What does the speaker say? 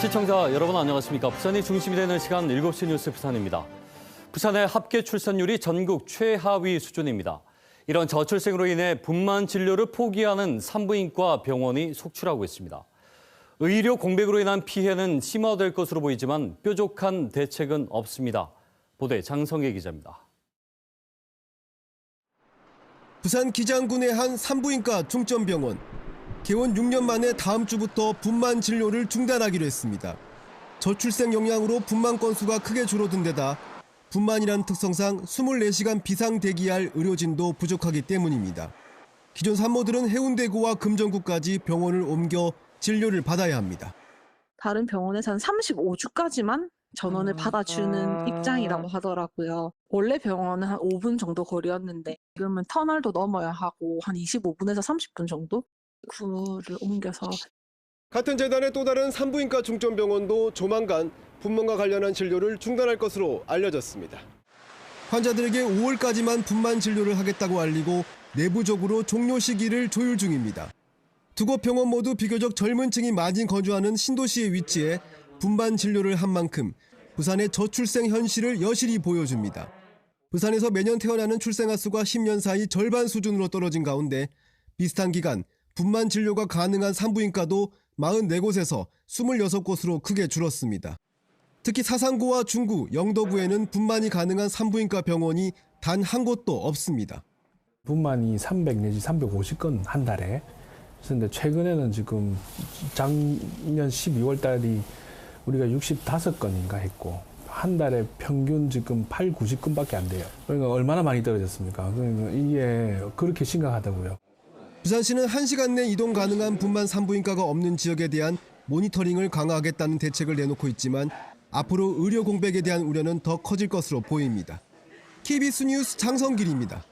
시청자 여러분 안녕하십니까. 부산이 중심이 되는 시간 7시 뉴스 부산입니다. 부산의 합계 출산율이 전국 최하위 수준입니다. 이런 저출생으로 인해 분만 진료를 포기하는 산부인과 병원이 속출하고 있습니다. 의료 공백으로 인한 피해는 심화될 것으로 보이지만 뾰족한 대책은 없습니다. 보도에 장성혜 기자입니다. 부산 기장군의 한 산부인과 중점병원. 개원 6년 만에 다음 주부터 분만 진료를 중단하기로 했습니다. 저출생 영향으로 분만 건수가 크게 줄어든 데다 분만이란 특성상 24시간 비상 대기할 의료진도 부족하기 때문입니다. 기존 산모들은 해운대구와 금정구까지 병원을 옮겨 진료를 받아야 합니다. 다른 병원에서는 35주까지만 전원을 음. 받아주는 입장이라고 하더라고요. 원래 병원은 한 5분 정도 거리였는데 지금은 터널도 넘어야 하고 한 25분에서 30분 정도 구를 옮겨서 같은 재단의 또 다른 산부인과 중점병원도 조만간 분만과 관련한 진료를 중단할 것으로 알려졌습니다. 환자들에게 5월까지만 분만 진료를 하겠다고 알리고 내부적으로 종료 시기를 조율 중입니다. 두 곳 병원 모두 비교적 젊은 층이 많이 거주하는 신도시에 위치해 분만 진료를 한 만큼 부산의 저출생 현실을 여실히 보여줍니다. 부산에서 매년 태어나는 출생아 수가 10년 사이 절반 수준으로 떨어진 가운데 비슷한 기간 분만 진료가 가능한 산부인과도 44곳에서 26곳으로 크게 줄었습니다. 특히 사상구와 중구, 영도구에는 분만이 가능한 산부인과 병원이 단 한 곳도 없습니다. 분만이 300 내지 350건 한 달에. 그런데 최근에는 지금 작년 12월 달이 우리가 65건인가 했고 한 달에 평균 지금 8, 90건밖에 안 돼요. 그러니까 얼마나 많이 떨어졌습니까? 그러니까 이게 그렇게 심각하다고요. 부산시는 1시간 내 이동 가능한 분만 산부인과가 없는 지역에 대한 모니터링을 강화하겠다는 대책을 내놓고 있지만 앞으로 의료 공백에 대한 우려는 더 커질 것으로 보입니다. KBS 뉴스 장성길입니다.